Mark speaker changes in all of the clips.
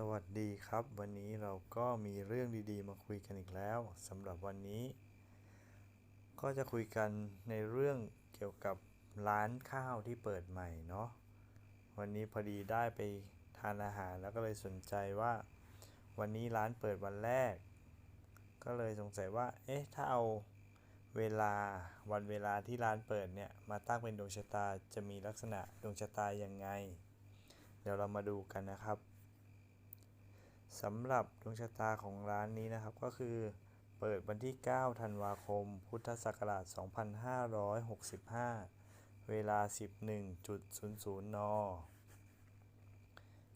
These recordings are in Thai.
Speaker 1: สวัสดีครับ วันนี้เราก็มีเรื่องดีๆ มาคุยกันอีกแล้วสำหรับวันนี้ ก็จะคุยกันในเรื่องเกี่ยวกับร้านข้าวที่เปิดใหม่เนาะวันนี้พอดีได้ไปทานอาหารแล้วก็เลยสนใจว่า วันนี้ร้านเปิดวันแรก ก็เลยสงสัยว่า เอ๊ะถ้าเอาเวลาวันเวลาที่ร้านเปิดเนี่ยมาตั้งเป็นดวงชะตาจะมีลักษณะดวงชะตายังไง เดี๋ยวเรามาดูกันนะครับ สำหรับดวงชะตาของร้านนี้นะครับก็คือ เปิดวันที่ 9 ธันวาคม พุทธศักราช 2565 เวลา 11.00 น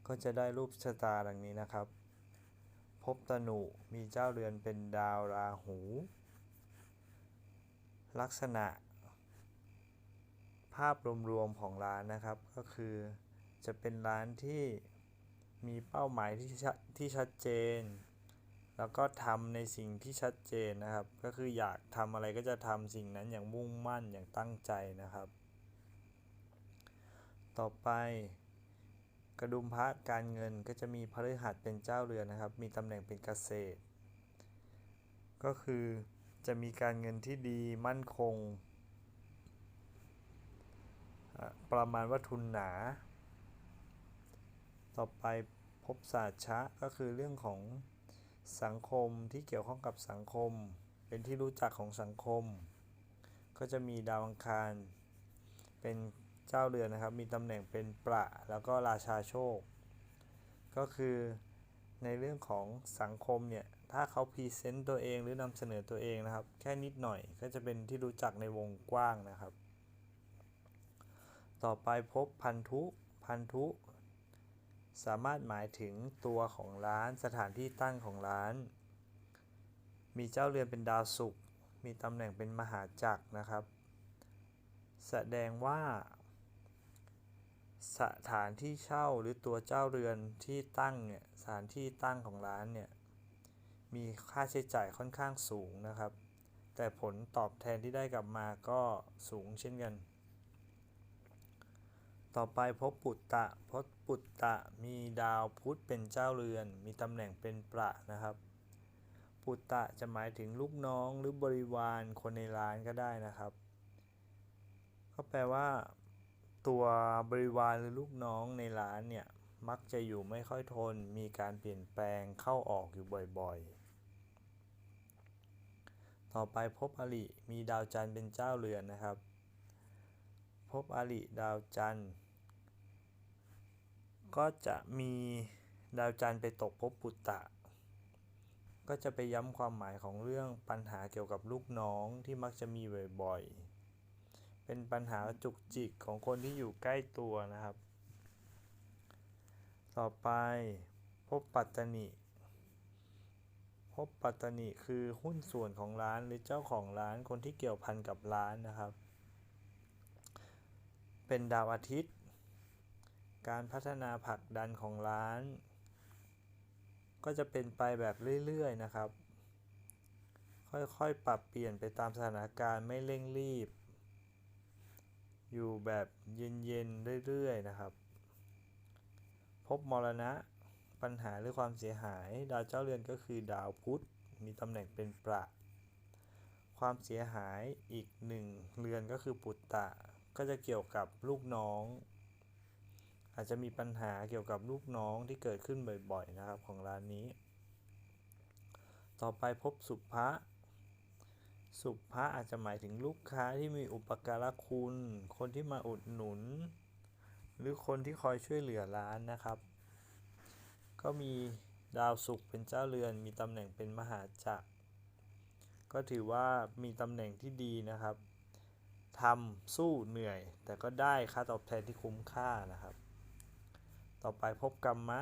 Speaker 1: ก็จะได้รูปชะตาดังนี้นะครับ พบตนุมีเจ้าเรือนเป็นดาวราหู ลักษณะ ภาพรวมๆของร้านนะครับก็คือจะเป็นร้านที่ มีเป้าหมายที่ที่ชัดเจน แล้วก็ทำในสิ่งที่ชัดเจนนะครับ ก็คืออยากทำอะไรก็จะทำสิ่งนั้นอย่างมุ่งมั่นอย่างตั้งใจนะครับ ต่อไป กระดุมพระการเงินก็จะมีพฤหัสเป็นเจ้าเรือนนะครับ มีตำแหน่งเป็นเกษตร ก็คือจะมีการเงินที่ดีมั่นคง ประมาณว่าทุนหนา ต่อไปพบศาสตร์ชะก็คือเรื่องของสังคมที่เกี่ยวข้องกับสังคม เป็นที่รู้จักของสังคม ก็จะมีดาวอังคาร เป็นเจ้าเรือนนะครับ มีตำแหน่งเป็นประแล้วก็ราชาโชค ก็คือในเรื่องของสังคมเนี่ย ถ้าเขาพรีเซนต์ตัวเองหรือนำเสนอตัวเองนะครับ แค่นิดหน่อยก็จะเป็นที่รู้จักในวงกว้างนะครับ ต่อไปพบพันธุ พันธุ สามารถหมายถึงตัวของร้านสถานที่ตั้งของร้าน มีเจ้าเรือนเป็นดาวศุกร์มีตำแหน่งเป็นมหาจักรนะครับ แสดงว่า สถานที่เช่าหรือตัวเจ้าเรือนที่ตั้งเนี่ยสถานที่ตั้งของร้านเนี่ยมีค่าใช้จ่ายค่อนข้างสูงนะครับ แต่ผลตอบแทนที่ได้กลับมาก็สูงเช่นกัน ต่อไปพบปุตตะพบปุตตะมีดาวพุธเป็นเจ้าเรือน มีตำแหน่งเป็นประนะครับ ปุตตะจะหมายถึงลูกน้องหรือบริวารคนในร้านก็ได้นะครับ ก็แปลว่า ตัวบริวารหรือลูกน้องในร้านเนี่ยมักจะอยู่ไม่ค่อยทน มีการเปลี่ยนแปลงเข้าออกอยู่บ่อยๆ ต่อไปพบอริมีดาวจันทร์เป็นเจ้าเรือนนะครับ พบอริดาวจันทร์ ก็จะมีดาวจันทร์ไปตกภพปุตตะ ก็จะไปย้ำความหมายของเรื่องปัญหาเกี่ยวกับลูกน้องที่มักจะมีบ่อยๆ เป็นปัญหาจุกจิกของคนที่อยู่ใกล้ตัวนะครับ ต่อไปพบปัตตนิพบปัตตนิคือหุ้นส่วนของร้านหรือเจ้าของร้านคนที่เกี่ยวพันกับร้านนะครับ เป็นดาวอาทิตย์ การพัฒนาผลักดันของร้าน ก็จะเป็นไปแบบเรื่อยๆนะครับ ค่อยๆปรับเปลี่ยนไปตามสถานการณ์ไม่เร่งรีบ อยู่แบบเย็นๆเรื่อยๆนะครับ พบมรณะปัญหาหรือความเสียหาย ดาวเจ้าเรือนก็คือดาวพุธมีตำแหน่งเป็นประ ความเสียหายอีกหนึ่งเรือนก็คือปุตตะ ก็จะเกี่ยวกับลูกน้อง อาจจะมีปัญหาเกี่ยวกับลูกน้องที่เกิดขึ้นบ่อยๆนะครับของร้านนี้ ต่อไปพบสุภะสุภะอาจจะหมายถึงลูกค้าที่มีอุปการะคุณ คนที่มาอุดหนุน หรือคนที่คอยช่วยเหลือร้านนะครับ ก็มีดาวศุกร์เป็นเจ้าเรือน มีตำแหน่งเป็นมหาจักร ก็ถือว่ามีตำแหน่งที่ดีนะครับ ทำสู้เหนื่อย แต่ก็ได้ค่าตอบแทนที่คุ้มค่านะครับ ต่อไปพบกรรมะ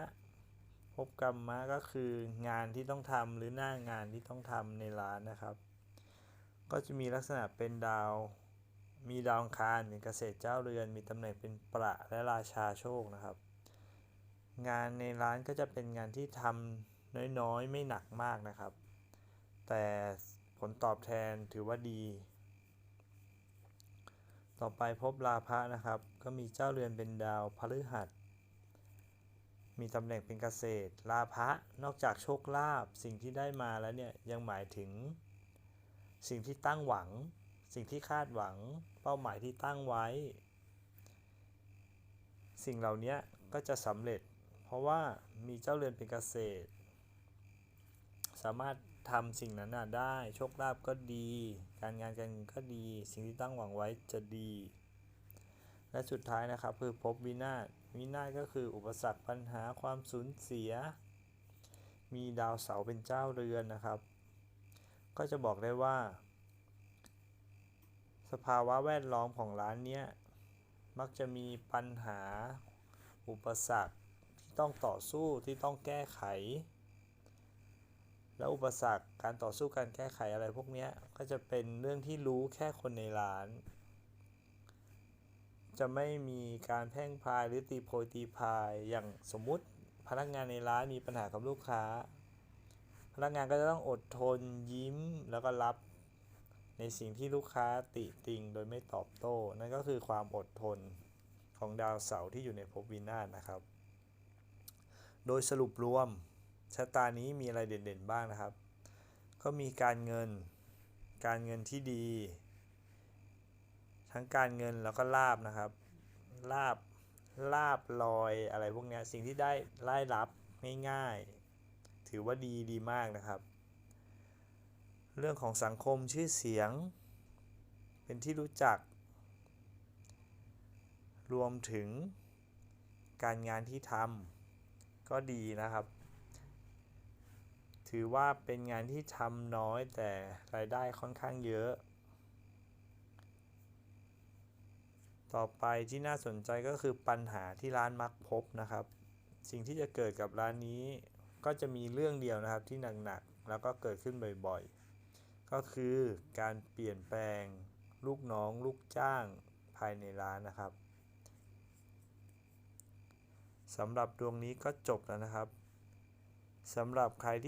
Speaker 1: พบกรรมะก็คืองานที่ต้องทำหรือหน้างานที่ต้องทำในร้านนะครับ ก็จะมีลักษณะเป็นดาว มีดาวคารเป็นเกษตรเจ้าเรือน มีตำแหน่งเป็นประและราชาโชคนะครับ งานในร้านก็จะเป็นงานที่ทำน้อยๆ ไม่หนักมากนะครับ แต่ผลตอบแทนถือว่าดี ต่อไปพบลาภะนะครับ ก็มีเจ้าเรือนเป็นดาวพฤหัส มีตำแหน่งเป็นเกษตร ลาภะนอกจากโชคลาภสิ่งที่ได้มาแล้วเนี่ยยังหมายถึง สิ่งที่ตั้งหวัง สิ่งที่คาดหวัง เป้าหมายที่ตั้งไว้ สิ่งเหล่านี้ก็จะสำเร็จ เพราะว่ามีเจ้าเรือนเป็นเกษตร สามารถ ทำสิ่งนั้นน่ะได้ โชคลาภก็ดี การงานการเงินก็ดี สิ่งที่ตั้งหวังไว้จะดี และสุดท้ายนะครับคือภพวินาศวินาศก็คืออุปสรรคปัญหาความสูญเสีย มีดาวเสาร์เป็นเจ้าเรือนนะครับ ก็จะบอกได้ว่า สภาวะแวดล้อมของร้านเนี้ยมักจะมีปัญหาอุปสรรคที่ต้องต่อสู้ที่ต้องแก้ไข แล้วอุปสรรคการต่อสู้การแก้ไขอะไรพวกนี้ก็จะเป็นเรื่องที่รู้แค่คนในร้าน จะไม่มีการแพ่งพายหรือตีโพยตีพายอย่างสมมุติพนักงานในร้านมีปัญหากับลูกค้า พนักงานก็จะต้องอดทนยิ้มแล้วก็รับในสิ่งที่ลูกค้าติติงโดยไม่ตอบโต้ นั่นก็คือความอดทนของดาวเสาร์ที่อยู่ในภพวินาศนะครับ โดยสรุปรวม ชะตานี้มีอะไรเด่นๆบ้างนะครับ ก็มีการเงิน การเงินที่ดี ทั้งการเงินแล้วก็ลาบนะครับ ลาบ ลาบลอยอะไรพวกนี้สิ่งที่ได้ไล่รับง่ายๆ ถือว่าดีดีมากนะครับ เรื่องของสังคมชื่อเสียง เป็นที่รู้จัก รวมถึงการงานที่ทำก็ดีนะครับ ถือว่าเป็นงานที่ทำน้อยแต่รายได้ค่อนข้างเยอะ ต่อไปที่น่าสนใจก็คือปัญหาที่ร้านมักพบนะครับ สิ่งที่จะเกิดกับร้านนี้ ก็จะมีเรื่องเดียวนะครับที่หนักๆแล้วก็เกิดขึ้นบ่อยๆ ก็คือการเปลี่ยนแปลง ลูกน้อง ลูกจ้างภายในร้านนะครับสำหรับดวงนี้ก็จบแล้วนะครับสำหรับใครที่